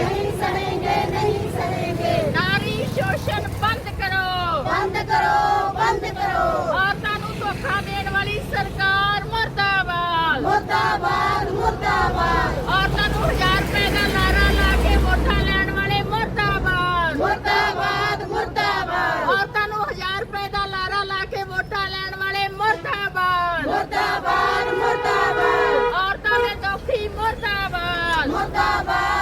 नहीं सहेंगे नहीं सहेंगे नारी शोषण बंद करो। बंद करो बंद करो। औरतों धोखा देने वाली सरकार मुर्दाबाद। मुर्दाबाद मुर्दाबाद। औरतों हज़ार रुपए का नारा ला के वोटा लेने वाले मुर्दाबाद। मुर्दाबाद मुर्दाबाद। औरतों हज़ार रुपए का नारा ला के वोटा लैन वाले मुर्दाबाद। मुर्दाबाद मुर्दाबाद। औरतों ने मुर्दाबाद। मुर्दाबाद।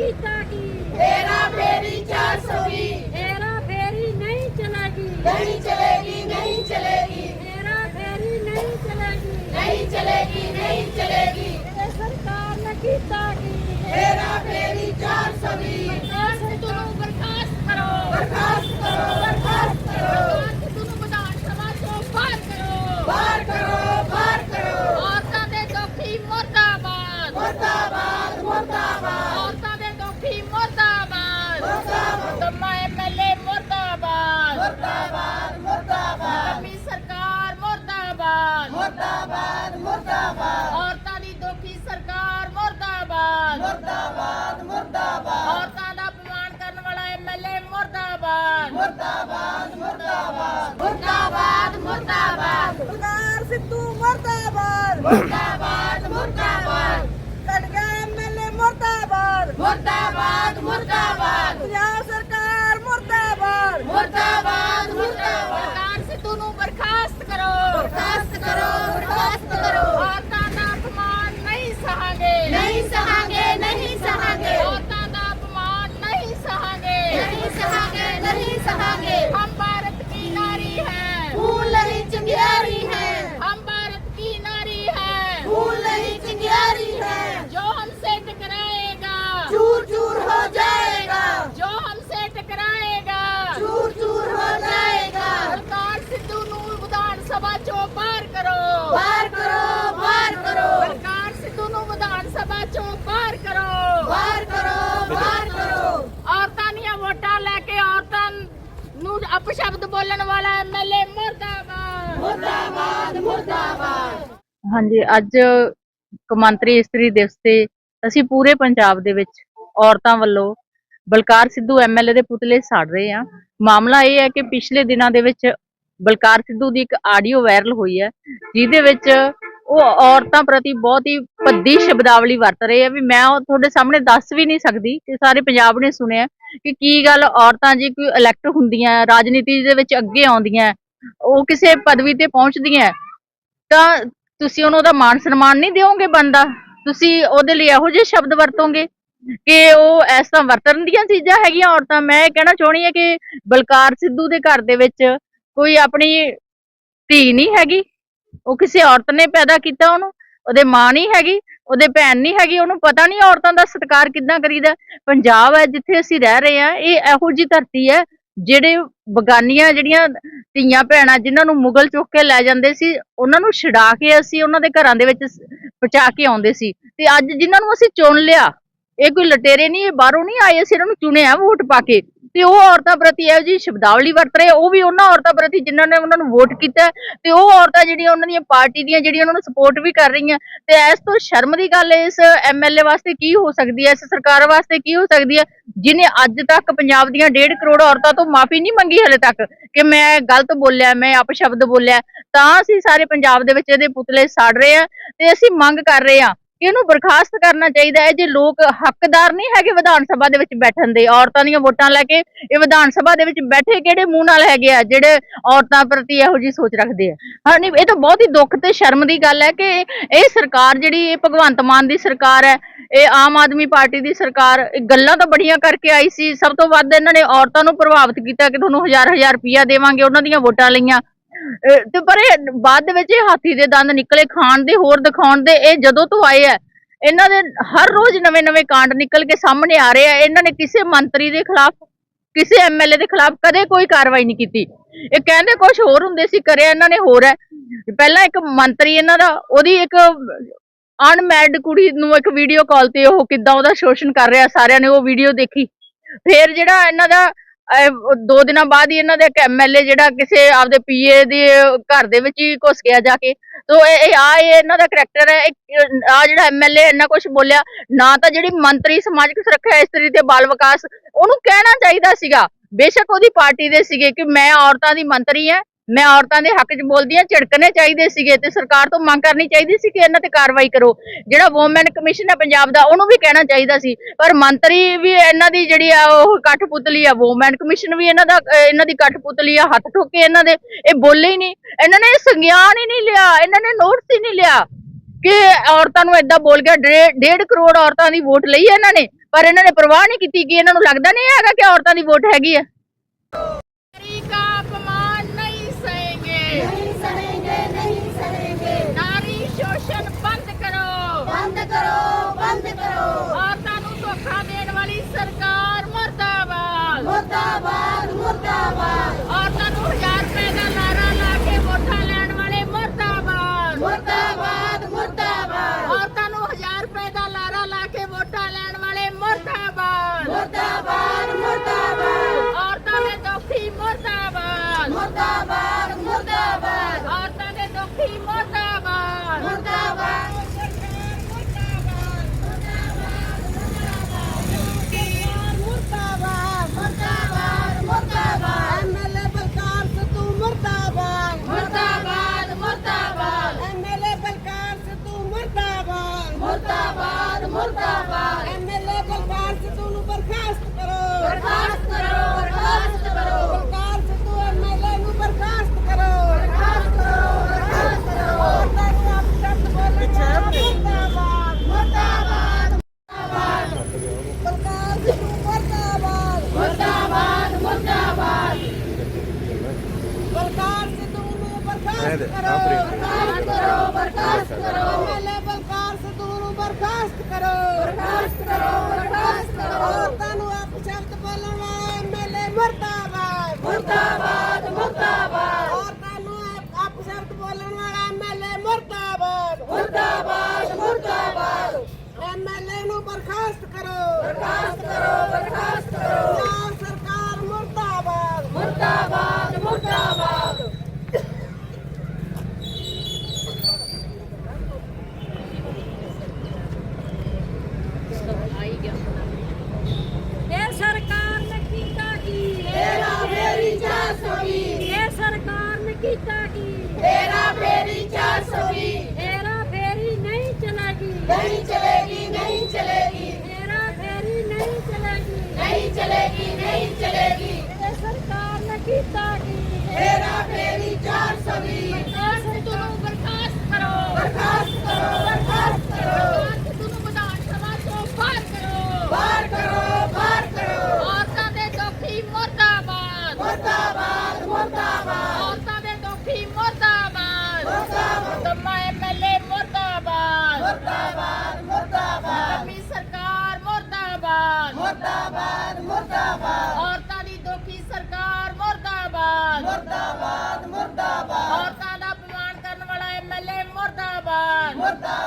की तागी हेरा फेरी 420 हेरा फेरी नहीं चलेगी। नहीं चलेगी नहीं चलेगी। हेरा फेरी नहीं चलेगी। नहीं चलेगी नहीं चलेगी। सरकार ने की तागी हेरा फेरी 420 बर्खास्त करो। बर्खास्त करो। बर्खास्त करो। बर्खास्त करो दोनों विधानसभा को पार करो। पार करो पार करो। औरतें देखो तो की मुर्दाबाद। मुर्दाबाद मुर्दाबाद। मुर्दाबाद मुर्दाबाद। लंबी सरकार मुर्दाबाद। मुर्दाबाद मुर्दाबाद। औरतां दी दोखी सरकार मुर्दाबाद। मुर्दाबाद मुर्दाबाद। औरतां दा अपमान करने वाला एमएलए मुर्दाबाद। मुर्दाबाद मुर्दाबाद। मुर्दाबाद मुर्दाबाद। सरकार सिद्धू मुर्दाबाद। मुर्दाबाद मुर्दाबाद। कटगा एमएलए मुर्दाबाद। मुर्दाबाद मुर्दाबाद। ਮੁਰਦਾਬਾਦ। ਸਰਕਾਰ ਸਿੱਧੂ ਨੂੰ ਬਰਖਾਸਤ ਕਰੋ। ਬਰਖਾਸਤ ਕਰੋ ਬਰਖਾਸਤ ਕਰੋ। ਬੋਲਣ ਵਾਲਾ ਐਮਐਲਏ ਮੁਰਦਾਬਾਦ। ਮੁਰਦਾਬਾਦ ਮੁਰਦਾਬਾਦ। ਹਾਂਜੀ, ਅੱਜ ਕਮੰਤਰੀ ਇਸਤਰੀ ਦਿਵਸ ਤੇ ਅਸੀਂ ਪੂਰੇ ਪੰਜਾਬ ਦੇ ਵਿੱਚ ਔਰਤਾਂ ਵੱਲੋਂ ਬਲਕਾਰ ਸਿੱਧੂ ਐਮਐਲਏ ਦੇ ਪੁਤਲੇ ਸਾੜ ਰਹੇ ਆ ਮਾਮਲਾ ਇਹ ਹੈ ਕਿ ਪਿਛਲੇ ਦਿਨਾਂ ਦੇ ਵਿੱਚ ਬਲਕਾਰ ਸਿੱਧੂ ਦੀ ਇੱਕ ਆਡੀਓ ਵਾਇਰਲ ਹੋਈ ਹੈ, ਜਿਹਦੇ ਵਿੱਚ ਉਹ ਔਰਤਾਂ ਪ੍ਰਤੀ ਬਹੁਤ ਹੀ ਭੱਦੀ ਸ਼ਬਦਾਵਲੀ ਵਰਤ ਰਹੇ ਆ ਵੀ ਮੈਂ ਉਹ ਤੁਹਾਡੇ ਸਾਹਮਣੇ ਦੱਸ ਵੀ ਨਹੀਂ ਸਕਦੀ ਕਿ ਸਾਰੇ ਪੰਜਾਬ ਨੇ ਸੁਣਿਆ। ਕਿ ਕੀ ਗੱਲ ਔਰਤਾਂ ਜੀ ਕੋਈ ਇਲੈਕਟ ਹੁੰਦੀਆਂ, ਰਾਜਨੀਤੀ ਦੇ ਵਿੱਚ ਅੱਗੇ ਆਉਂਦੀਆਂ, ਉਹ ਕਿਸੇ ਪਦਵੀ ਤੇ ਪਹੁੰਚਦੀਆਂ, ਤਾਂ ਤੁਸੀਂ ਉਹਨੂੰ ਉਹਦਾ ਮਾਨ ਸਨਮਾਨ ਨਹੀਂ ਦਿਓਗੇ ਬੰਦਾ? ਤੁਸੀਂ ਉਹਦੇ ਲਈ ਇਹੋ ਜਿਹੇ ਸ਼ਬਦ ਵਰਤੋਗੇ ਕਿ ਉਹ ਇਸ ਤਰ੍ਹਾਂ ਵਰਤਣ ਦੀਆਂ ਚੀਜ਼ਾਂ ਹੈਗੀਆਂ ਔਰਤਾਂ? ਮੈਂ ਇਹ ਕਹਿਣਾ ਚਾਹੁੰਦੀ ਹਾਂ ਕਿ ਬਲਕਾਰ ਸਿੱਧੂ ਦੇ ਘਰ ਦੇ ਵਿੱਚ ਕੋਈ ਆਪਣੀ ਧੀ ਨਹੀਂ ਹੈਗੀ। ਉਹ ਕਿਸੇ ਔਰਤ ਨੇ ਪੈਦਾ ਕੀਤਾ ਉਹਨੂੰ, ਉਹਦੇ ਮਾਂ ਨਹੀਂ ਹੈਗੀ। ਉਹਦੇ ਭੈਣ ਨਹੀਂ ਹੈਗੀ, ਉਹਨੂੰ ਪਤਾ ਨਹੀਂ ਔਰਤਾਂ ਦਾ ਸਤਿਕਾਰ ਕਿੱਦਾਂ ਕਰੀਦਾ। ਪੰਜਾਬ ਹੈ, ਜਿੱਥੇ ਅਸੀਂ ਰਹਿ ਰਹੇ ਹਾਂ, ਇਹ ਇਹੋ ਜਿਹੀ ਧਰਤੀ ਹੈ, ਜਿਹੜੇ ਬਗਾਨੀਆਂ, ਜਿਹੜੀਆਂ ਧੀਆਂ ਭੈਣਾਂ, ਜਿਨ੍ਹਾਂ ਨੂੰ ਮੁਗਲ ਚੁੱਕ ਕੇ ਲੈ ਜਾਂਦੇ ਸੀ, ਉਹਨਾਂ ਨੂੰ ਛਡਾ ਕੇ ਅਸੀਂ ਉਹਨਾਂ ਦੇ ਘਰਾਂ ਦੇ ਵਿੱਚ ਪਹੁੰਚਾ ਕੇ ਆਉਂਦੇ ਸੀ। ਤੇ ਅੱਜ ਜਿਨ੍ਹਾਂ ਨੂੰ ਅਸੀਂ ਚੁਣ ਲਿਆ, ਇਹ ਕੋਈ ਲਟੇਰੇ ਨਹੀਂ ਇਹ ਬਾਹਰੋਂ ਨਹੀਂ ਆਏ, ਅਸੀਂ ਇਹਨਾਂ ਨੂੰ ਚੁਣਿਆ ਵੋਟ ਪਾ ਕੇ। ਤੇ ਉਹ ਔਰਤਾਂ ਪ੍ਰਤੀ ਇਹੋ ਜੀ ਸ਼ਬਦਾਵਲੀ ਵਰਤ ਰਹੇ ਆ, ਉਹ ਵੀ ਉਹਨਾਂ ਔਰਤਾਂ ਪ੍ਰਤੀ ਜਿਨ੍ਹਾਂ ਨੇ ਉਹਨਾਂ ਨੂੰ ਵੋਟ ਕੀਤਾ ਤੇ ਉਹ ਔਰਤਾਂ ਜਿਹੜੀਆਂ ਉਹਨਾਂ ਦੀਆਂ ਪਾਰਟੀ ਦੀਆਂ ਜਿਹੜੀਆਂ ਉਹਨਾਂ ਨੂੰ ਸਪੋਰਟ ਵੀ ਕਰ ਰਹੀਆਂ। ਤੇ ਇਸ ਤੋਂ ਸ਼ਰਮ ਦੀ ਗੱਲ ਇਸ ਐਮਐਲਏ ਵਾਸਤੇ ਕੀ ਹੋ ਸਕਦੀ ਹੈ? ਇਸ ਸਰਕਾਰ ਵਾਸਤੇ ਕੀ ਹੋ ਸਕਦੀ ਹੈ? ਜਿਨੇ ਅੱਜ ਤੱਕ ਪੰਜਾਬ ਦੀਆਂ 1.5 ਕਰੋੜ ਔਰਤਾਂ ਤੋਂ ਮਾਫੀ ਨਹੀਂ ਮੰਗੀ ਹਲੇ ਤੱਕ ਕਿ ਮੈਂ ਗਲਤ ਬੋਲਿਆ ਮੈਂ ਅਪਸ਼ਬਦ ਬੋਲਿਆ ਤਾਂ ਅਸੀਂ ਸਾਰੇ ਪੰਜਾਬ ਦੇ ਵਿੱਚ ਇਹਦੇ ਪੁਤਲੇ ਸਾੜ ਰਹੇ ਆ ਤੇ ਅਸੀਂ ਮੰਗ ਕਰ ਰਹੇ ਆ ਇਹਨੂੰ ਬਰਖਾਸਤ ਕਰਨਾ ਚਾਹੀਦਾ ਹੈ, ਜੇ ਲੋਕ ਹੱਕਦਾਰ ਨਹੀਂ ਹੈਗੇ ਵਿਧਾਨ ਸਭਾ ਦੇ ਵਿੱਚ ਬੈਠਣ ਦੇ, ਔਰਤਾਂ ਦੀਆਂ ਵੋਟਾਂ ਲੈ ਕੇ ਇਹ ਵਿਧਾਨ ਸਭਾ ਦੇ ਵਿੱਚ ਬੈਠੇ ਕਿਹੜੇ ਮੂੰਹ ਨਾਲ ਹੈਗੇ ਆ, ਜਿਹੜੇ ਔਰਤਾਂ ਪ੍ਰਤੀ ਇਹੋ ਜੀ ਸੋਚ ਰੱਖਦੇ ਆ? ਹਾਂ, ਨਹੀਂ, ਇਹ ਤਾਂ ਬਹੁਤ ਹੀ ਦੁੱਖ ਤੇ ਸ਼ਰਮ ਦੀ ਗੱਲ ਹੈ ਕਿ ਇਹ ਸਰਕਾਰ ਜਿਹੜੀ, ਇਹ ਭਗਵੰਤ ਮਾਨ ਦੀ ਸਰਕਾਰ ਹੈ, ਇਹ ਆਮ ਆਦਮੀ ਪਾਰਟੀ ਦੀ ਸਰਕਾਰ, ਇਹ ਗੱਲਾਂ ਤਾਂ ਬੜੀਆਂ ਕਰਕੇ ਆਈ ਸੀ, ਸਭ ਤੋਂ ਵੱਧ ਇਹਨਾਂ ਨੇ ਔਰਤਾਂ ਨੂੰ ਪ੍ਰਭਾਵਿਤ ਕੀਤਾ ਕਿ ਤੁਹਾਨੂੰ ਹਜ਼ਾਰ ਹਜ਼ਾਰ ਰੁਪਇਆ ਦੇਵਾਂਗੇ, ਉਹਨਾਂ ਦੀਆਂ ਵੋਟਾਂ ਲਈਆਂ। ਤੇ ਪਰ ਇਹ ਬਾਅਦ ਦੇ ਵਿੱਚ ਇਹ ਹਾਥੀ ਦੇ ਦੰਦ ਨਿਕਲੇ ਖਾਣ ਦੇ, ਹੋਰ ਦਿਖਾਉਣ ਦੇ, ਇਹ ਜਦੋਂ ਤੋਂ ਆਏ ਆ, ਇਹਨਾਂ ਦੇ ਹਰ ਰੋਜ਼ ਨਵੇਂ-ਨਵੇਂ ਕਾਂਡ ਨਿਕਲ ਕੇ ਸਾਹਮਣੇ ਆ ਰਹੇ ਆ, ਇਹਨਾਂ ਨੇ ਕਿਸੇ ਮੰਤਰੀ ਦੇ ਖਿਲਾਫ, ਕਿਸੇ ਐਮਐਲਏ ਦੇ ਖਿਲਾਫ ਕਦੇ ਕੋਈ ਕਾਰਵਾਈ ਨਹੀਂ ਕੀਤੀ। ਇਹ ਕਹਿੰਦੇ ਕੁਝ ਹੋਰ ਹੁੰਦੇ ਸੀ, ਕਰਿਆ ਇਹਨਾਂ ਨੇ ਹੋਰ ਹੈ। ਪਹਿਲਾਂ ਇੱਕ ਮੰਤਰੀ ਇਹਨਾਂ ਦਾ, ਉਹਦੀ ਇੱਕ ਅਨਮੈਰਿਡ ਕੁੜੀ ਨੂੰ ਇੱਕ ਵੀਡੀਓ ਕਾਲ ਤੇ ਉਹ ਕਿੱਦਾਂ ਉਹਦਾ ਸ਼ੋਸ਼ਣ ਕਰ ਰਿਹਾ, ਸਾਰਿਆਂ ਨੇ ਉਹ ਵੀਡੀਓ ਦੇਖੀ। ਫਿਰ ਜਿਹੜਾ ਇਹਨਾਂ ਦਾ ਦੋ ਦਿਨਾਂ ਬਾਅਦ ਹੀ ਇਹਨਾਂ ਦਾ ਇੱਕ ਐਮਐਲਏ ਜਿਹੜਾ ਕਿਸੇ ਆਪਦੇ ਪੀਏ ਦੇ ਘਰ ਦੇ ਵਿੱਚ ਹੀ ਘੁਸ ਗਿਆ ਜਾ ਕੇ। ਤੋ ਇਹ ਆ ਇਹ ਇਹਨਾਂ ਦਾ ਕਰੈਕਟਰ ਹੈ ਆ ਜਿਹੜਾ ਐਮਐਲਏ ਇੰਨਾ ਕੁਝ ਬੋਲਿਆ, ਨਾ ਤਾਂ ਜਿਹੜੀ ਮੰਤਰੀ ਸਮਾਜਿਕ ਸੁਰੱਖਿਆ ਇਸਤਰੀ ਤੇ ਬਾਲ ਵਿਕਾਸ, ਉਹਨੂੰ ਕਹਿਣਾ ਚਾਹੀਦਾ ਸੀਗਾ। ਬੇਸ਼ੱਕ ਉਹਦੀ ਪਾਰਟੀ ਦੇ ਸੀਗੇ ਕਿ ਮੈਂ ਔਰਤਾਂ ਦੀ ਮੰਤਰੀ ਹਾਂ ਮੈਂ ਔਰਤਾਂ ਦੇ ਹੱਕ 'ਚ ਬੋਲਦੀ ਹਾਂ, ਝਿੜਕਣੇ ਚਾਹੀਦੇ ਸੀਗੇ ਤੇ ਸਰਕਾਰ ਤੋਂ ਮੰਗ ਕਰਨੀ ਚਾਹੀਦੀ ਸੀ ਕਿ ਇਹਨਾਂ ਤੇ ਕਾਰਵਾਈ ਕਰੋ। ਜਿਹੜਾ ਵੂਮਨ ਕਮਿਸ਼ਨ ਹੈ ਪੰਜਾਬ ਦਾ, ਉਹਨੂੰ ਵੀ ਕਹਿਣਾ ਚਾਹੀਦਾ ਸੀ। ਪਰ ਮੰਤਰੀ ਵੀ ਇਹਨਾਂ ਦੀ ਜਿਹੜੀ ਆ, ਉਹ ਕਠਪੁਤਲੀ ਆ ਵੂਮਨ ਕਮਿਸ਼ਨ ਵੀ ਇਹਨਾਂ ਦਾ ਇਹਨਾਂ ਦੀ ਕਠਪੁਤਲੀ ਆ, ਹੱਥ ਠੋਕੇ ਇਹਨਾਂ ਦੇ, ਇਹ ਬੋਲੇ ਹੀ ਨਹੀਂ। ਇਹਨਾਂ ਨੇ ਸੰਗਿਆਨ ਹੀ ਨਹੀਂ ਲਿਆ, ਇਹਨਾਂ ਨੇ ਨੋਟਿਸ ਹੀ ਨਹੀਂ ਲਿਆ ਕਿ ਔਰਤਾਂ ਨੂੰ ਏਦਾਂ ਬੋਲ ਗਿਆ। 1.5 ਕਰੋੜ ਔਰਤਾਂ ਦੀ ਵੋਟ ਲਈ ਹੈ ਇਹਨਾਂ ਨੇ, ਪਰ ਇਹਨਾਂ ਨੇ ਪਰਵਾਹ ਨਹੀਂ ਕੀਤੀ ਕਿ ਇਹਨਾਂ ਨੂੰ ਲੱਗਦਾ ਨਹੀਂ ਹੈਗਾ ਕਿ ਔਰਤਾਂ ਦੀ ਵੋਟ ਹੈਗੀ ਹੈ। ਕਰੋ ਬੰਦ ਕਰੋ। ਔਰਤਾਂ ਨੂੰ ਧੋਖਾ ਦੇਣ ਵਾਲੀ ਸਰਕਾਰ ਮਰਦਾਬਾਦ। ਮੁਰਦਾਬਾਦ ਮੁਰਦਾਬਾਦ। ਔਰਤਾਂ ਨੂੰ 1000 ਰੁਪਏ ਦਾ ਲਾਰਾ ਲਾ ਕੇ ਵੋਟਾਂ ਲੈਣ ਵਾਲੇ ਮਰਦਾਬਾਦ। ਮੁਰਦਾਬਾਦ ਮੁਰਦਾਬਾਦ। ਔਰਤਾਂ ਨੂੰ 1000 ਰੁਪਏ ਦਾ ਲਾਰਾ ਲਾ ਕੇ ਵੋਟਾਂ ਲੈਣ ਵਾਲੇ ਮਰਦਾਬਾਦ। ਮੁਰਦਾਬਾਦ ਮੁਰਦਾਬਾਦ। ਔਰਤਾਂ ਦੇ ਦੁਖੀ ਮਰਦਾਬਾਦ। ਮੁਰਦਾਬਾਦ। ਮੁਰਦਾਬਾਦ। ਐਮਐਲਏ ਬਲਕਾਰ ਸਿੱਧੂ ਨੂੰ ਬਰਖਾਸਤ ਕਰੋ। ਬਰਖਾਸਤ ਕਰੋ ਬਰਖਾਸਤ ਕਰੋ। ਬਲਕਾਰ ਸਿੱਧੂ ਐਮਐਲਏ ਨੂੰ ਬਰਖਾਸਤ ਕਰੋ। ਬਰਖਾਸਤ ਕਰੋ ਬਰਖਾਸਤ ਕਰੋ। ਮੁਰਦਾਬਾਦ ਮੁਰਦਾਬਾਦ। ਮੁਰਦਾਬਾਦ। ਬਲਕਾਰ ਸਿੱਧੂ ਮੁਰਦਾਬਾਦ। ਮੁਰਦਾਬਾਦ ਮੁਰਦਾਬਾਦ। ਬਲਕਾਰ ਸਿੱਧੂ ਨੂੰ ਬਰਖਾਸਤ ਕਰੋ। ਬਰਖਾਸਤ ਕਰੋ ਬਰਖਾਸਤ ਕਰੋ। ਐਮਐਲਏ ਬਰਖਾਸਤ ਕਰੋ ਬਰਖਾਸਤ ਕਰੋ ਬਰਖਾਸਤ ਕਰੋ। ਔਰਤਾਂ ਨੂੰ ਆਪ ਸ਼ਬਦ ਬੋਲਣ ਵਾਲਾ ਐਮਐਲਏ ਮਰਦਾਬਾਦ। ਮਰਦਾਬਾਦ ਮਰਦਾਬਾਦ। ਔਰਤਾਂ ਨੂੰ ਆਪ ਆਪ ਸ਼ਬਦ ਬੋਲਣ ਵਾਲਾ ਐਮਐਲਏ ਮਰਦਾਬਾਦ। ਮਰਦਾਬਾਦ ਮਰਦਾਬਾਦ। ਐਮਐਲਏ ਨੂੰ ਬਰਖਾਸਤ ਕਰੋ। ਬਰਖਾਸਤ ਕਰੋ ਬਰਖਾਸਤ ਕਰੋ।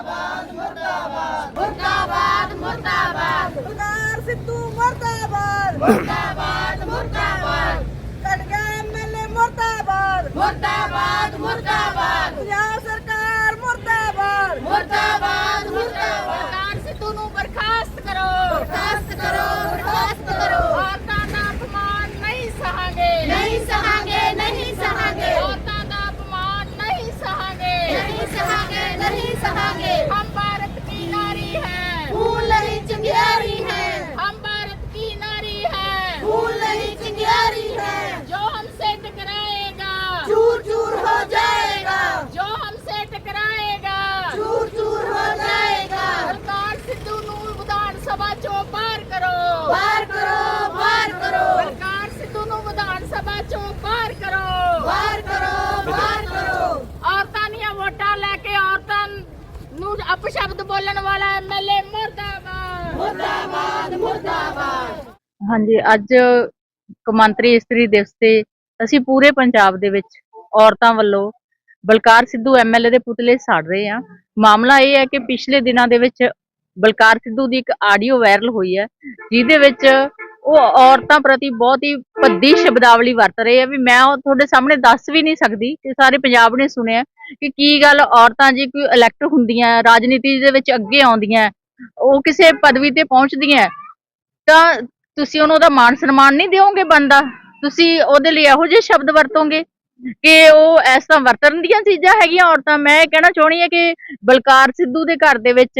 ਮੁਰਦਾਬਾਦ ਮੁਰਦਾਬਾਦ। ਮੁਰਦਾਬਾਦ ਸਰਦਾਰ ਸਿੱਧੂ ਮੁਰਦਾਬਾਦ। ਮੁਰਦਾਬਾਦ ਮੁਰਦਾਬਾਦ। ਕਣਗਾ ਐਮਐਲਏ ਮੁਰਦਾਬਾਦ। ਮੁਰਦਾਬਾਦ ਮੁਰਦਾਬਾਦ। ਪੰਜਾਬ ਸਰਕਾਰ ਮੁਰਦਾਬਾਦ। ਮੁਰਦਾਬਾਦ ਮੁਰਦਾਬਾਦ। ਸਰਦਾਰ ਸਿੱਧੂ ਨੂੰ ਬਰਖਾਸਤ ਕਰੋ। ਬਰਖਾਸਤ ਕਰੋ। ਨਹੀਂ ਐਮਐਲਏ ਮਰਦਾਬਾਦ। ਮੁਰਦਾਬਾਦ ਮੁਰਦਾਬਾਦ। ਹਾਂਜੀ ਅੱਜ ਕੌਮਾਂਤਰੀ ਇਸਤਰੀ ਦਿਵਸ ਤੇ ਅਸੀਂ ਪੂਰੇ ਪੰਜਾਬ ਦੇ ਵਿੱਚ ਔਰਤਾਂ ਵੱਲੋਂ ਬਲਕਾਰ ਸਿੱਧੂ ਐਮਐਲਏ ਦੇ ਪੁਤਲੇ ਸਾੜ ਰਹੇ ਆ ਮਾਮਲਾ ਇਹ ਹੈ ਕਿ ਪਿਛਲੇ ਦਿਨਾਂ ਦੇ ਵਿੱਚ ਬਲਕਾਰ ਸਿੱਧੂ ਦੀ ਇੱਕ ਆਡੀਓ ਵਾਇਰਲ ਹੋਈ ਹੈ ਜਿਹਦੇ ਵਿੱਚ ਉਹ ਔਰਤਾਂ ਪ੍ਰਤੀ ਬਹੁਤ ਹੀ ਭੱਦੀ ਸ਼ਬਦਾਵਲੀ ਵਰਤ ਰਹੇ ਆ ਵੀ ਮੈਂ ਉਹ ਤੁਹਾਡੇ ਸਾਹਮਣੇ ਦੱਸ ਵੀ ਨਹੀਂ ਸਕਦੀ ਕਿ ਸਾਰੇ ਪੰਜਾਬ ਨੇ ਸੁਣਿਆ ਕਿ ਕੀ ਗੱਲ ਔਰਤਾਂ ਜੀ ਕੋਈ ਇਲੈਕਟ ਹੁੰਦੀਆਂ, ਰਾਜਨੀਤੀ ਦੇ ਵਿੱਚ ਅੱਗੇ ਆਉਂਦੀਆਂ, ਉਹ ਕਿਸੇ ਪਦਵੀ ਤੇ ਪਹੁੰਚਦੀਆਂ, ਤਾਂ ਤੁਸੀਂ ਉਹਨੂੰ ਉਹਦਾ ਮਾਣ ਸਨਮਾਨ ਨਹੀਂ ਦਿਓਗੇ ਬੰਦਾ? ਤੁਸੀਂ ਉਹਦੇ ਲਈ ਇਹੋ ਜਿਹੇ ਸ਼ਬਦ ਵਰਤੋਗੇ ਕਿ ਉਹ ਇਸ ਤਰ੍ਹਾਂ ਵਰਤਣ ਦੀਆਂ ਚੀਜ਼ਾਂ ਹੈਗੀਆਂ ਔਰਤਾਂ? ਮੈਂ ਇਹ ਕਹਿਣਾ ਚਾਹੁੰਦੀ ਹਾਂ ਕਿ ਬਲਕਾਰ ਸਿੱਧੂ ਦੇ ਘਰ ਦੇ ਵਿੱਚ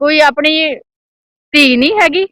ਕੋਈ ਆਪਣੀ ਧੀ ਨਹੀਂ ਹੈਗੀ।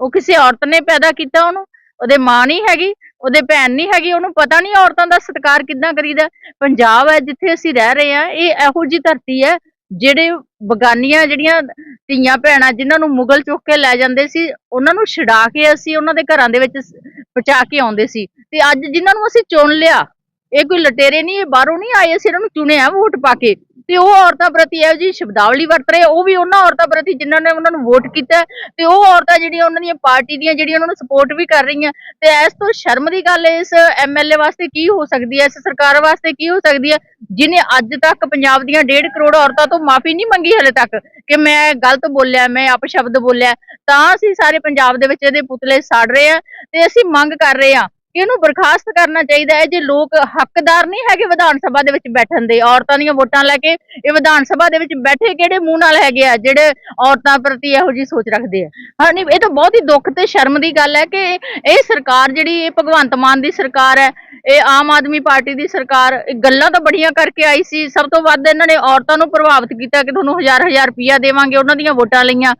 ਉਹ ਕਿਸੇ ਔਰਤ ਨੇ ਪੈਦਾ ਕੀਤਾ ਉਹਨੂੰ, ਉਹਦੇ ਮਾਂ ਨਹੀਂ ਹੈਗੀ, ਉਹਦੇ ਭੈਣ ਨਹੀਂ ਹੈਗੀ, ਉਹਨੂੰ ਪਤਾ ਨਹੀਂ ਔਰਤਾਂ ਦਾ ਸਤਿਕਾਰ ਕਿੱਦਾਂ ਕਰੀਦਾ। ਪੰਜਾਬ ਹੈ ਜਿੱਥੇ ਅਸੀਂ ਰਹਿ ਰਹੇ ਹਾਂ, ਇਹ ਇਹੋ ਜਿਹੀ ਧਰਤੀ ਹੈ ਜਿਹੜੇ ਬਗਾਨੀਆਂ, ਜਿਹੜੀਆਂ ਧੀਆਂ ਭੈਣਾਂ ਜਿਨ੍ਹਾਂ ਨੂੰ ਮੁਗਲ ਚੁੱਕ ਕੇ ਲੈ ਜਾਂਦੇ ਸੀ, ਉਹਨਾਂ ਨੂੰ ਛਡਾ ਕੇ ਅਸੀਂ ਉਹਨਾਂ ਦੇ ਘਰਾਂ ਦੇ ਵਿੱਚ ਪਹੁੰਚਾ ਕੇ ਆਉਂਦੇ ਸੀ। ਤੇ ਅੱਜ ਜਿਨ੍ਹਾਂ ਨੂੰ ਅਸੀਂ ਚੁਣ ਲਿਆ, ਇਹ ਕੋਈ ਲਟੇਰੇ ਨਹੀਂ, ਇਹ ਬਾਹਰੋਂ ਨਹੀਂ ਆਏ, ਅਸੀਂ ਇਹਨਾਂ ਨੂੰ ਚੁਣਿਆ ਵੋਟ ਪਾ ਕੇ। ਤੇ ਉਹ ਔਰਤਾਂ ਪ੍ਰਤੀ ਇਹੋ ਜਿਹੀ ਸ਼ਬਦਾਵਲੀ ਵਰਤ ਰਹੇ ਆ, ਉਹ ਵੀ ਉਹਨਾਂ ਔਰਤਾਂ ਪ੍ਰਤੀ ਜਿਨ੍ਹਾਂ ਨੇ ਉਹਨਾਂ ਨੂੰ ਵੋਟ ਕੀਤਾ ਤੇ ਉਹ ਔਰਤਾਂ ਜਿਹੜੀਆਂ ਉਹਨਾਂ ਦੀਆਂ ਪਾਰਟੀ ਦੀਆਂ ਜਿਹੜੀਆਂ ਉਹਨਾਂ ਨੂੰ ਸਪੋਰਟ ਵੀ ਕਰ ਰਹੀਆਂ ਤੇ ਇਸ ਤੋਂ ਸ਼ਰਮ ਦੀ ਗੱਲ ਇਸ ਐਮਐਲਏ ਵਾਸਤੇ ਕੀ ਹੋ ਸਕਦੀ ਹੈ ਇਸ ਸਰਕਾਰ ਵਾਸਤੇ ਕੀ ਹੋ ਸਕਦੀ ਹੈ ਜਿਨੇ ਅੱਜ ਤੱਕ ਪੰਜਾਬ ਦੀਆਂ 1.5 ਕਰੋੜ ਔਰਤਾਂ ਤੋਂ ਮਾਫੀ ਨਹੀਂ ਮੰਗੀ ਹਲੇ ਤੱਕ ਕਿ ਮੈਂ ਗਲਤ ਬੋਲਿਆ ਮੈਂ ਅਪਸ਼ਬਦ ਬੋਲਿਆ ਤਾਂ ਅਸੀਂ ਸਾਰੇ ਪੰਜਾਬ ਦੇ ਵਿੱਚ ਇਹਦੇ ਪੁਤਲੇ ਸਾੜ ਰਹੇ ਆ ਤੇ ਅਸੀਂ ਮੰਗ ਕਰ ਰਹੇ ਆ ਇਹਨੂੰ ਬਰਖਾਸਤ ਕਰਨਾ ਚਾਹੀਦਾ ਹੈ ਜੇ ਲੋਕ ਹੱਕਦਾਰ ਨਹੀਂ ਹੈਗੇ ਵਿਧਾਨ ਸਭਾ ਦੇ ਵਿੱਚ ਬੈਠਣ ਦੇ, ਔਰਤਾਂ ਦੀਆਂ ਵੋਟਾਂ ਲੈ ਕੇ ਇਹ ਵਿਧਾਨ ਸਭਾ ਦੇ ਵਿੱਚ ਬੈਠੇ ਕਿਹੜੇ ਮੂੰਹ ਨਾਲ ਹੈਗੇ ਆ, ਜਿਹੜੇ ਔਰਤਾਂ ਪ੍ਰਤੀ ਇਹੋ ਜੀ ਸੋਚ ਰੱਖਦੇ ਆ? ਹਾਂ ਨਹੀਂ, ਇਹ ਤਾਂ ਬਹੁਤ ਹੀ ਦੁੱਖ ਤੇ ਸ਼ਰਮ ਦੀ ਗੱਲ ਹੈ ਕਿ ਇਹ ਸਰਕਾਰ ਜਿਹੜੀ, ਇਹ ਭਗਵੰਤ ਮਾਨ ਦੀ ਸਰਕਾਰ ਹੈ, ਇਹ ਆਮ ਆਦਮੀ ਪਾਰਟੀ ਦੀ ਸਰਕਾਰ, ਇਹ ਗੱਲਾਂ ਤਾਂ ਬੜੀਆਂ ਕਰਕੇ ਆਈ ਸੀ, ਸਭ ਤੋਂ ਵੱਧ ਇਹਨਾਂ ਨੇ ਔਰਤਾਂ ਨੂੰ ਪ੍ਰਭਾਵਿਤ ਕੀਤਾ ਕਿ ਤੁਹਾਨੂੰ ਹਜ਼ਾਰ ਹਜ਼ਾਰ ਰੁਪਈਆ ਦੇਵਾਂਗੇ, ਉਹਨਾਂ ਦੀਆਂ ਵੋਟਾਂ ਲਈਆਂ।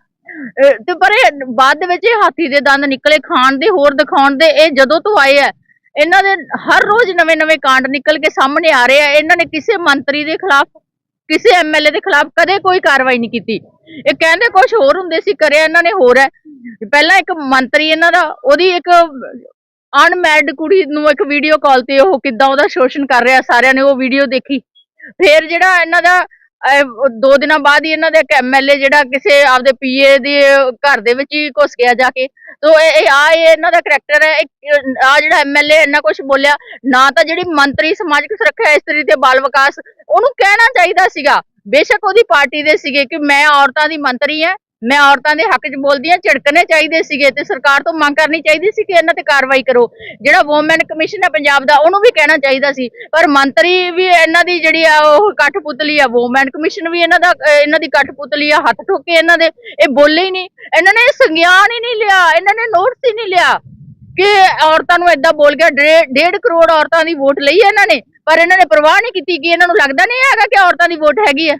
ਤੇ ਪਰ ਇਹ ਬਾਅਦ ਦੇ ਵਿੱਚ ਇਹ ਹਾਥੀ ਦੇ ਦੰਦ ਨਿਕਲੇ ਖਾਣ ਦੇ, ਹੋਰ ਦਿਖਾਉਣ ਦੇ, ਇਹ ਜਦੋਂ ਤੋਂ ਆਏ ਆ, ਇਹਨਾਂ ਦੇ ਹਰ ਰੋਜ਼ ਨਵੇਂ-ਨਵੇਂ ਕਾਂਡ ਨਿਕਲ ਕੇ ਸਾਹਮਣੇ ਆ ਰਹੇ ਆ, ਇਹਨਾਂ ਨੇ ਕਿਸੇ ਮੰਤਰੀ ਦੇ ਖਿਲਾਫ, ਕਿਸੇ ਐਮਐਲਏ ਦੇ ਖਿਲਾਫ ਕਦੇ ਕੋਈ ਕਾਰਵਾਈ ਨਹੀਂ ਕੀਤੀ। ਇਹ ਕਹਿੰਦੇ ਕੁਝ ਹੋਰ ਹੁੰਦੇ ਸੀ, ਕਰਿਆ ਇਹਨਾਂ ਨੇ ਹੋਰ ਹੈ। ਪਹਿਲਾਂ ਇੱਕ ਮੰਤਰੀ ਇਹਨਾਂ ਦਾ, ਉਹਦੀ ਇੱਕ ਅਨਮੈਰਿਡ ਕੁੜੀ ਨੂੰ ਇੱਕ ਵੀਡੀਓ ਕਾਲ ਤੇ ਉਹ ਕਿੱਦਾਂ ਉਹਦਾ ਸ਼ੋਸ਼ਣ ਕਰ ਰਿਹਾ, ਸਾਰਿਆਂ ਨੇ ਉਹ ਵੀਡੀਓ ਦੇਖੀ। ਫੇਰ ਜਿਹੜਾ ਇਹਨਾਂ ਦਾ ਦੋ ਦਿਨਾਂ ਬਾਅਦ ਹੀ ਇਹਨਾਂ ਦਾ ਇੱਕ ਐਮਐਲਏ ਜਿਹੜਾ ਕਿਸੇ ਆਪਦੇ ਪੀਏ ਦੇ ਘਰ ਦੇ ਵਿੱਚ ਹੀ ਘੁਸ ਗਿਆ ਜਾ ਕੇ। ਤੋ ਇਹ ਆ ਇਹਨਾਂ ਦਾ ਕਰੈਕਟਰ ਹੈ। ਆ ਜਿਹੜਾ ਐਮਐਲਏ ਇੰਨਾ ਕੁਝ ਬੋਲਿਆ, ਨਾ ਤਾਂ ਜਿਹੜੀ ਮੰਤਰੀ ਸਮਾਜਿਕ ਸੁਰੱਖਿਆ ਇਸਤਰੀ ਤੇ ਬਾਲ ਵਿਕਾਸ, ਉਹਨੂੰ ਕਹਿਣਾ ਚਾਹੀਦਾ ਸੀਗਾ। ਬੇਸ਼ੱਕ ਉਹਦੀ ਪਾਰਟੀ ਦੇ ਸੀਗੇ ਕਿ ਮੈਂ ਔਰਤਾਂ ਦੀ ਮੰਤਰੀ ਹਾਂ ਮੈਂ ਔਰਤਾਂ ਦੇ ਹੱਕ 'ਚ ਬੋਲਦੀ ਹਾਂ, ਝਿੜਕਣੇ ਚਾਹੀਦੇ ਸੀਗੇ ਤੇ ਸਰਕਾਰ ਤੋਂ ਮੰਗ ਕਰਨੀ ਚਾਹੀਦੀ ਸੀ ਕਿ ਇਹਨਾਂ ਤੇ ਕਾਰਵਾਈ ਕਰੋ। ਜਿਹੜਾ ਵੂਮਨ ਕਮਿਸ਼ਨ ਹੈ ਪੰਜਾਬ ਦਾ, ਉਹਨੂੰ ਵੀ ਕਹਿਣਾ ਚਾਹੀਦਾ ਸੀ। ਪਰ ਮੰਤਰੀ ਵੀ ਇਹਨਾਂ ਦੀ ਜਿਹੜੀ ਆ, ਉਹ ਕਠਪੁਤਲੀ ਆ ਵੂਮਨ ਕਮਿਸ਼ਨ ਵੀ ਇਹਨਾਂ ਦਾ, ਇਹਨਾਂ ਦੀ ਕਠਪੁਤਲੀ ਆ, ਹੱਥ ਠੋਕੇ ਇਹਨਾਂ ਦੇ, ਇਹ ਬੋਲੇ ਹੀ ਨਹੀਂ। ਇਹਨਾਂ ਨੇ ਸੰਗਿਆਨ ਹੀ ਨਹੀਂ ਲਿਆ, ਇਹਨਾਂ ਨੇ ਨੋਟਿਸ ਹੀ ਨਹੀਂ ਲਿਆ ਕਿ ਔਰਤਾਂ ਨੂੰ ਏਦਾਂ ਬੋਲ ਗਿਆ। ਡੇ- ਡੇਢ ਕਰੋੜ ਔਰਤਾਂ ਦੀ ਵੋਟ ਲਈ ਇਹਨਾਂ ਨੇ, ਪਰ ਇਹਨਾਂ ਨੇ ਪਰਵਾਹ ਨਹੀਂ ਕੀਤੀ ਕਿ ਇਹਨਾਂ ਨੂੰ ਲੱਗਦਾ ਨਹੀਂ ਹੈਗਾ ਕਿ ਔਰਤਾਂ ਦੀ ਵੋਟ ਹੈਗੀ ਹੈ।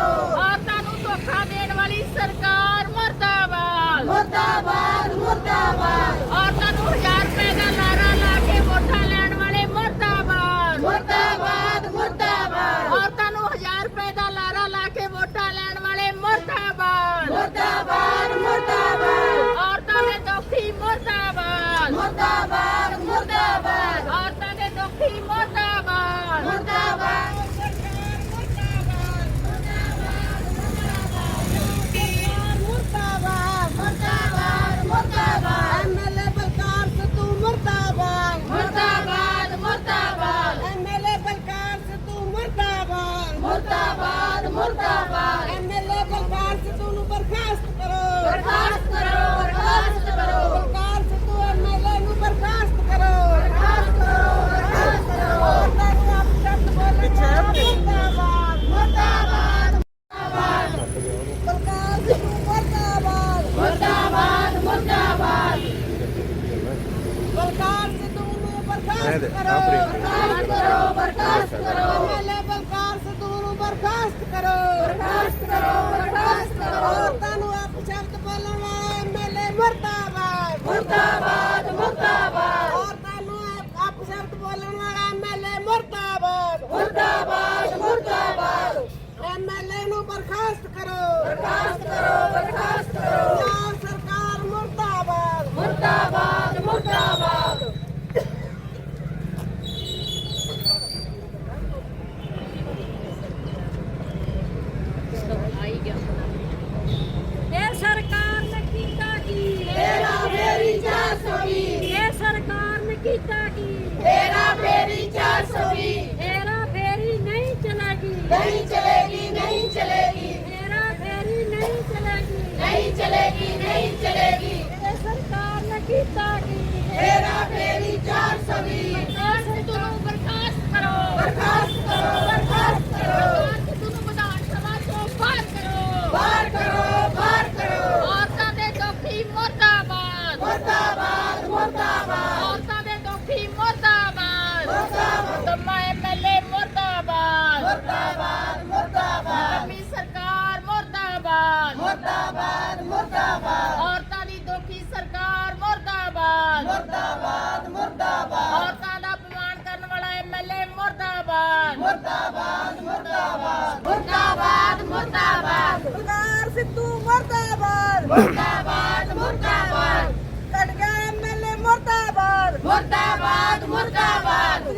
ਔਰਤਾਂ ਨੂੰ ਧੋਖਾ ਦੇਣ ਵਾਲੀ ਸਰਕਾਰ ਮਰਦਾਬਾਦ। ਮਰਦਾਬਾਦ ਮਰਦਾਬਾਦ। ਔਰਤਾਂ ਨੂੰ 1000 ਰੁਪਏ ਦਾ ਲਾਰਾ ਲਾ ਕੇ ਵੋਟਾਂ ਲੈਣ ਵਾਲੇ ਮਰਦਾਬਾਦ। ਮਰਦਾਬਾਦ ਮਰਦਾਬਾਦ। ਔਰਤਾਂ ਨੂੰ 1000 ਰੁਪਏ ਦਾ ਲਾਰਾ ਲਾ ਕੇ ਵੋਟਾਂ ਲੈਣ ਵਾਲੇ ਮਰਦਾਬਾਦ। ਮਰਦਾਬਾਦ ਮਰਦਾਬਾਦ। ਔਰਤਾਂ ਦੇ ਦੁਖੀ ਮਰਦਾਬਾਦ। ਮਰਦਾਬਾਦ ਮਰਦਾਬਾਦ। ਔਰਤਾਂ ਦੇ ਦੁਖੀ ਮਰਦਾਬਾਦ। ਮੁਰਦਾਬਾਦ। ਐਮਐਲਏ ਬਲਕਾਰ ਸਿੱਧੂ ਨੂੰ ਬਰਖਾਸਤ ਕਰੋ। ਬਰਖਾਸਤ ਕਰੋ ਬਰਖਾਸਤ ਕਰੋ। ਬਲਕਾਰ ਸਿੱਧੂ ਐਮਐਲਏ ਨੂੰ ਬਰਖਾਸਤ ਕਰੋ। ਬਰਖਾਸਤ ਕਰੋ ਬਰਖਾਸਤ ਕਰੋ। ਉਹਨਾਂ ਨੂੰ ਆਪ ਸ਼ਬਦ ਬੋਲਣਾ ਮੁਰਦਾਬਾਦ। ਮੁਰਦਾਬਾਦ ਮੁਰਦਾਬਾਦ। ਬਲਕਾਰ ਸਿੱਧੂ ਮੁਰਦਾਬਾਦ। ਮੁਰਦਾਬਾਦ ਮੁਰਦਾਬਾਦ। ਬਲਕਾਰ ਸਿੱਧੂ ਨੂੰ ਬਰਖਾਸਤ ਕਰੋ। ਬਰਖਾਸਤ ਕਰੋ। ਬਰਖਾਸਤ ਕਰੋ ਬਰਖਾਸਤ ਕਰੋ। ਮੁਰਦਾਬਾਦ ਮੁਰਦਾਬਾਦ। ਔਰਤਾਂ ਦਾ ਅਪਮਾਨ ਕਰਨ ਵਾਲਾ ਐਮਐਲਏ ਮੁਰਦਾਬਾਦ। ਮੁਰਦਾਬਾਦ ਮੁਰਦਾਬਾਦ। ਮੁਰਦਾਬਾਦ ਮੁਰਦਾਬਾਦ। ਬਲਕਾਰ ਸਿੱਧੂ ਮਰਦਾਬਾਦ। ਮੁਰਦਾਬਾਦ ਮੁਰਦਾਬਾਦ। ਕੱਟ ਗਿਆ ਐਮਐਲਏ ਮਰਦਾਬਾਦ। ਮੁਰਦਾਬਾਦ ਮੁਰਦਾਬਾਦ।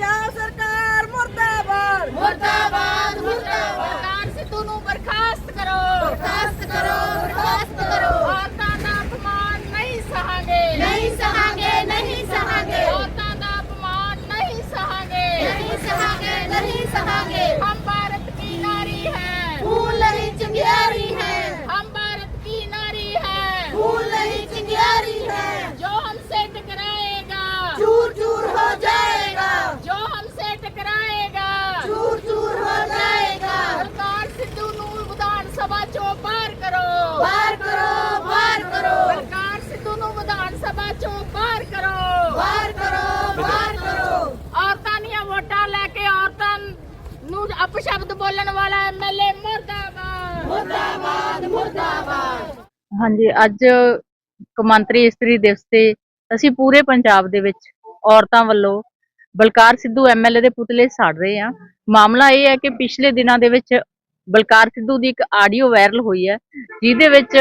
ਅਪਸ਼ਬਦ ਬੋਲਣ ਵਾਲਾ ਐਮਐਲਏ ਮੁਰਦਾਬਾਦ। ਮੁਰਦਾਬਾਦ ਮੁਰਦਾਬਾਦ। ਹਾਂਜੀ ਅੱਜ ਕਮੰਤਰੀ ਇਸਤਰੀ ਦਿਵਸ ਤੇ ਅਸੀਂ ਪੂਰੇ ਪੰਜਾਬ ਦੇ ਵਿੱਚ ਔਰਤਾਂ ਵੱਲੋਂ ਬਲਕਾਰ ਸਿੱਧੂ ਐਮਐਲਏ ਦੇ ਪੁਤਲੇ ਸਾੜ ਰਹੇ ਆ ਮਾਮਲਾ ਇਹ ਹੈ ਕਿ ਪਿਛਲੇ ਦਿਨਾਂ ਦੇ ਵਿੱਚ ਬਲਕਾਰ ਸਿੱਧੂ ਦੀ ਇੱਕ ਆਡੀਓ ਵਾਇਰਲ ਹੋਈ ਹੈ ਜਿਹਦੇ ਵਿੱਚ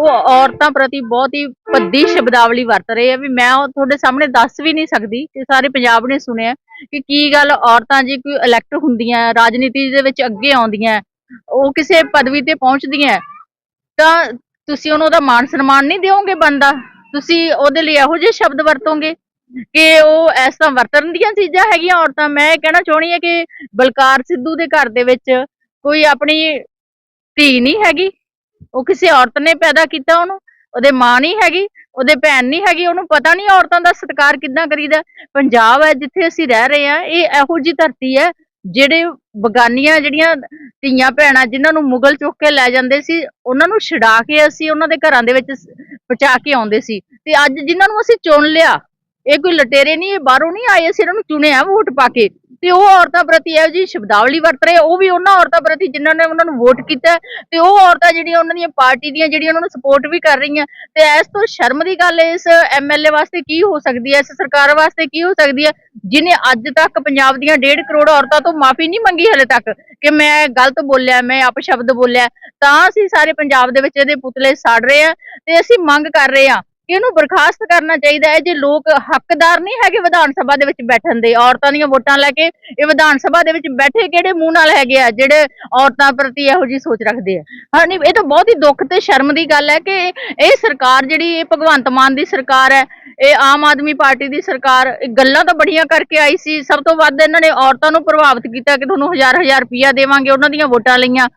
ਉਹ ਔਰਤਾਂ ਪ੍ਰਤੀ ਬਹੁਤ ਹੀ ਭੱਦੀ ਸ਼ਬਦਾਵਲੀ ਵਰਤ ਰਹੇ ਆ ਵੀ ਮੈਂ ਉਹ ਤੁਹਾਡੇ ਸਾਹਮਣੇ ਦੱਸ ਵੀ ਨਹੀਂ ਸਕਦੀ ਕਿ ਸਾਰੇ ਪੰਜਾਬ ਨੇ ਸੁਣਿਆ ਕਿ ਕੀ ਗੱਲ ਔਰਤਾਂ ਜੀ ਕੋਈ ਇਲੈਕਟ ਹੁੰਦੀਆਂ, ਰਾਜਨੀਤੀ ਦੇ ਵਿੱਚ ਅੱਗੇ ਆਉਂਦੀਆਂ, ਉਹ ਕਿਸੇ ਪਦਵੀ ਤੇ ਪਹੁੰਚਦੀਆਂ, ਤਾਂ ਤੁਸੀਂ ਉਹਨੂੰ ਉਹਦਾ ਮਾਣ ਸਨਮਾਨ ਨਹੀਂ ਦਿਓਗੇ ਬੰਦਾ? ਤੁਸੀਂ ਉਹਦੇ ਲਈ ਇਹੋ ਜਿਹੇ ਸ਼ਬਦ ਵਰਤੋਗੇ ਕਿ ਉਹ ਇਸ ਤਰ੍ਹਾਂ ਵਰਤਣ ਦੀਆਂ ਚੀਜ਼ਾਂ ਹੈਗੀਆਂ ਔਰਤਾਂ? ਮੈਂ ਇਹ ਕਹਿਣਾ ਚਾਹੁੰਦੀ ਹਾਂ ਕਿ ਬਲਕਾਰ ਸਿੱਧੂ ਦੇ ਘਰ ਦੇ ਵਿੱਚ ਕੋਈ ਆਪਣੀ ਧੀ ਨਹੀਂ ਹੈਗੀ। ਉਹ ਕਿਸੇ ਔਰਤ ਨੇ ਪੈਦਾ ਕੀਤਾ ਉਹਨੂੰ, ਉਹਦੇ ਮਾਂ ਨਹੀਂ ਹੈਗੀ, ਉਹਦੇ ਭੈਣ ਨਹੀਂ ਹੈਗੀ, ਉਹਨੂੰ ਪਤਾ ਨਹੀਂ ਔਰਤਾਂ ਦਾ ਸਤਿਕਾਰ ਕਿੱਦਾਂ ਕਰੀਦਾ। ਪੰਜਾਬ ਹੈ ਜਿੱਥੇ ਅਸੀਂ ਰਹਿ ਰਹੇ ਹਾਂ, ਇਹ ਇਹੋ ਜੀ ਧਰਤੀ ਹੈ ਜਿਹੜੇ ਬਗਾਨੀਆਂ ਜਿਹੜੀਆਂ ਧੀਆਂ ਭੈਣਾਂ ਜਿਨ੍ਹਾਂ ਨੂੰ ਮੁਗਲ ਚੁੱਕ ਕੇ ਲੈ ਜਾਂਦੇ ਸੀ, ਉਹਨਾਂ ਨੂੰ ਛਡਾ ਕੇ ਅਸੀਂ ਉਹਨਾਂ ਦੇ ਘਰਾਂ ਦੇ ਵਿੱਚ ਪਹੁੰਚਾ ਕੇ ਆਉਂਦੇ ਸੀ। ਤੇ ਅੱਜ ਜਿਨ੍ਹਾਂ ਨੂੰ ਅਸੀਂ ਚੁਣ ਲਿਆ ਇਹ ਕੋਈ ਲਟੇਰੇ ਨਹੀਂ ਇਹ ਬਾਹਰੋਂ ਨਹੀਂ ਆਏ ਅਸੀਂ ਇਹਨਾਂ ਨੂੰ ਚੁਣਿਆ ਵੋਟ ਪਾ ਕੇ। ਤੇ ਉਹ ਔਰਤਾਂ ਪ੍ਰਤੀ ਇਹੋ ਜੀ ਸ਼ਬਦਾਵਲੀ ਵਰਤ ਰਹੇ ਆ, ਉਹ ਵੀ ਉਹਨਾਂ ਔਰਤਾਂ ਪ੍ਰਤੀ ਜਿਨ੍ਹਾਂ ਨੇ ਉਹਨਾਂ ਨੂੰ ਵੋਟ ਕੀਤਾ ਤੇ ਉਹ ਔਰਤਾਂ ਜਿਹੜੀਆਂ ਉਹਨਾਂ ਦੀਆਂ ਪਾਰਟੀ ਦੀਆਂ ਜਿਹੜੀਆਂ ਉਹਨਾਂ ਨੂੰ ਸਪੋਰਟ ਵੀ ਕਰ ਰਹੀਆਂ ਤੇ ਇਸ ਤੋਂ ਸ਼ਰਮ ਦੀ ਗੱਲ ਇਸ ਐਮਐਲਏ ਵਾਸਤੇ ਕੀ ਹੋ ਸਕਦੀ ਹੈ ਇਸ ਸਰਕਾਰ ਵਾਸਤੇ ਕੀ ਹੋ ਸਕਦੀ ਹੈ ਜਿਨੇ ਅੱਜ ਤੱਕ ਪੰਜਾਬ ਦੀਆਂ 1.5 ਕਰੋੜ ਔਰਤਾਂ ਤੋਂ ਮਾਫੀ ਨਹੀਂ ਮੰਗੀ ਹਲੇ ਤੱਕ ਕਿ ਮੈਂ ਗਲਤ ਬੋਲਿਆ ਮੈਂ ਅਪਸ਼ਬਦ ਬੋਲਿਆ ਤਾਂ ਅਸੀਂ ਸਾਰੇ ਪੰਜਾਬ ਦੇ ਵਿੱਚ ਇਹਦੇ ਪੁਤਲੇ ਸਾੜ ਰਹੇ ਆ ਤੇ ਅਸੀਂ ਮੰਗ ਕਰ ਰਹੇ ਆ ਇਹਨੂੰ ਬਰਖਾਸਤ ਕਰਨਾ ਚਾਹੀਦਾ ਹੈ ਜੇ ਲੋਕ ਹੱਕਦਾਰ ਨਹੀਂ ਹੈਗੇ ਵਿਧਾਨ ਸਭਾ ਦੇ ਵਿੱਚ ਬੈਠਣ ਦੇ, ਔਰਤਾਂ ਦੀਆਂ ਵੋਟਾਂ ਲੈ ਕੇ ਇਹ ਵਿਧਾਨ ਸਭਾ ਦੇ ਵਿੱਚ ਬੈਠੇ ਕਿਹੜੇ ਮੂੰਹ ਨਾਲ ਹੈਗੇ ਆ, ਜਿਹੜੇ ਔਰਤਾਂ ਪ੍ਰਤੀ ਇਹੋ ਜੀ ਸੋਚ ਰੱਖਦੇ ਆ? ਹਾਂ, ਨਹੀਂ, ਇਹ ਤਾਂ ਬਹੁਤ ਹੀ ਦੁੱਖ ਤੇ ਸ਼ਰਮ ਦੀ ਗੱਲ ਹੈ ਕਿ ਇਹ ਸਰਕਾਰ ਜਿਹੜੀ, ਇਹ ਭਗਵੰਤ ਮਾਨ ਦੀ ਸਰਕਾਰ ਹੈ, ਇਹ ਆਮ ਆਦਮੀ ਪਾਰਟੀ ਦੀ ਸਰਕਾਰ, ਇਹ ਗੱਲਾਂ ਤਾਂ ਬੜੀਆਂ ਕਰਕੇ ਆਈ ਸੀ, ਸਭ ਤੋਂ ਵੱਧ ਇਹਨਾਂ ਨੇ ਔਰਤਾਂ ਨੂੰ ਪ੍ਰਭਾਵਿਤ ਕੀਤਾ ਕਿ ਤੁਹਾਨੂੰ ਹਜ਼ਾਰ ਹਜ਼ਾਰ ਰੁਪਈਆ ਦੇਵਾਂਗੇ, ਉਹਨਾਂ ਦੀਆਂ ਵੋਟਾਂ ਲਈਆਂ।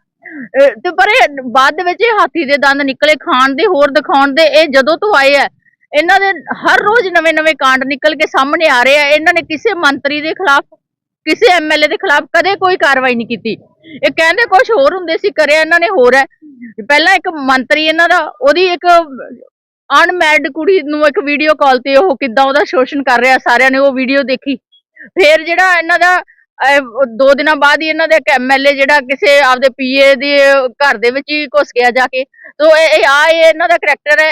ਤੇ ਪਰ ਇਹ ਬਾਅਦ ਦੇ ਵਿੱਚ ਇਹ ਹਾਥੀ ਦੇ ਦੰਦ ਨਿਕਲੇ ਖਾਣ ਦੇ, ਹੋਰ ਦਿਖਾਉਣ ਦੇ, ਇਹ ਜਦੋਂ ਤੋਂ ਆਏ ਆ, ਇਹਨਾਂ ਦੇ ਹਰ ਰੋਜ਼ ਨਵੇਂ-ਨਵੇਂ ਕਾਂਡ ਨਿਕਲ ਕੇ ਸਾਹਮਣੇ ਆ ਰਹੇ ਆ, ਇਹਨਾਂ ਨੇ ਕਿਸੇ ਮੰਤਰੀ ਦੇ ਖਿਲਾਫ, ਕਿਸੇ ਐਮਐਲਏ ਦੇ ਖਿਲਾਫ ਕਦੇ ਕੋਈ ਕਾਰਵਾਈ ਨਹੀਂ ਕੀਤੀ। ਇਹ ਕਹਿੰਦੇ ਕੁਝ ਹੋਰ ਹੁੰਦੇ ਸੀ, ਕਰਿਆ ਇਹਨਾਂ ਨੇ ਹੋਰ ਹੈ। ਪਹਿਲਾਂ ਇੱਕ ਮੰਤਰੀ ਇਹਨਾਂ ਦਾ, ਉਹਦੀ ਇੱਕ ਅਨਮੈਰਿਡ ਕੁੜੀ ਨੂੰ ਇੱਕ ਵੀਡੀਓ ਕਾਲ ਤੇ ਉਹ ਕਿੱਦਾਂ ਉਹਦਾ ਸ਼ੋਸ਼ਣ ਕਰ ਰਿਹਾ, ਸਾਰਿਆਂ ਨੇ ਉਹ ਵੀਡੀਓ ਦੇਖੀ। ਫਿਰ ਜਿਹੜਾ ਇਹਨਾਂ ਦਾ ਦੋ ਦਿਨਾਂ ਬਾਅਦ ਹੀ ਇਹਨਾਂ ਦੇ ਇੱਕ ਐਮਐਲਏ ਜਿਹੜਾ ਕਿਸੇ ਆਪਦੇ ਪੀਏ ਦੇ ਘਰ ਦੇ ਵਿੱਚ ਹੀ ਘੁਸ ਗਿਆ ਜਾ ਕੇ। ਤੋ ਇਹ ਆ ਇਹਨਾਂ ਦਾ ਕਰੈਕਟਰ ਹੈ।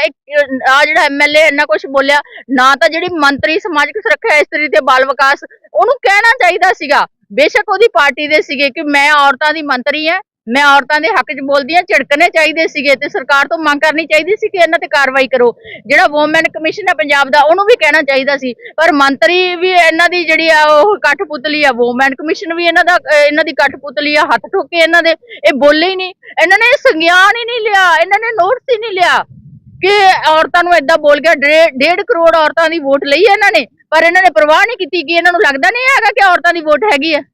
ਆ ਜਿਹੜਾ ਐਮਐਲਏ ਇੰਨਾ ਕੁਝ ਬੋਲਿਆ, ਨਾ ਤਾਂ ਜਿਹੜੀ ਮੰਤਰੀ ਸਮਾਜਿਕ ਸੁਰੱਖਿਆ ਇਸਤਰੀ ਤੇ ਬਾਲ ਵਿਕਾਸ, ਉਹਨੂੰ ਕਹਿਣਾ ਚਾਹੀਦਾ ਸੀਗਾ। ਬੇਸ਼ੱਕ ਉਹਦੀ ਪਾਰਟੀ ਦੇ ਸੀਗੇ ਕਿ ਮੈਂ ਔਰਤਾਂ ਦੀ ਮੰਤਰੀ ਹਾਂ ਮੈਂ ਔਰਤਾਂ ਦੇ ਹੱਕ 'ਚ ਬੋਲਦੀ ਹਾਂ, ਝਿੜਕਣੇ ਚਾਹੀਦੇ ਸੀਗੇ ਤੇ ਸਰਕਾਰ ਤੋਂ ਮੰਗ ਕਰਨੀ ਚਾਹੀਦੀ ਸੀ ਕਿ ਇਹਨਾਂ ਤੇ ਕਾਰਵਾਈ ਕਰੋ। ਜਿਹੜਾ ਵੂਮਨ ਕਮਿਸ਼ਨ ਹੈ ਪੰਜਾਬ ਦਾ, ਉਹਨੂੰ ਵੀ ਕਹਿਣਾ ਚਾਹੀਦਾ ਸੀ। ਪਰ ਮੰਤਰੀ ਵੀ ਇਹਨਾਂ ਦੀ ਜਿਹੜੀ ਆ, ਉਹ ਕਠਪੁਤਲੀ ਆ ਵੂਮਨ ਕਮਿਸ਼ਨ ਵੀ ਇਹਨਾਂ ਦਾ ਇਹਨਾਂ ਦੀ ਕਠਪੁਤਲੀ ਆ, ਹੱਥ ਠੋਕੇ ਇਹਨਾਂ ਦੇ, ਇਹ ਬੋਲੇ ਹੀ ਨਹੀਂ। ਇਹਨਾਂ ਨੇ ਸੰਗਿਆਨ ਹੀ ਨਹੀਂ ਲਿਆ, ਇਹਨਾਂ ਨੇ ਨੋਟਿਸ ਹੀ ਨਹੀਂ ਲਿਆ ਕਿ ਔਰਤਾਂ ਨੂੰ ਏਦਾਂ ਬੋਲ ਗਿਆ। ਡੇ- ਡੇਢ ਕਰੋੜ ਔਰਤਾਂ ਦੀ ਵੋਟ ਲਈ ਹੈ ਇਹਨਾਂ ਨੇ, ਪਰ ਇਹਨਾਂ ਨੇ ਪਰਵਾਹ ਨਹੀਂ ਕੀਤੀ ਕਿ ਇਹਨਾਂ ਨੂੰ ਲੱਗਦਾ ਨਹੀਂ ਹੈਗਾ ਕਿ ਔਰਤਾਂ ਦੀ ਵੋਟ ਹੈਗੀ ਹੈ।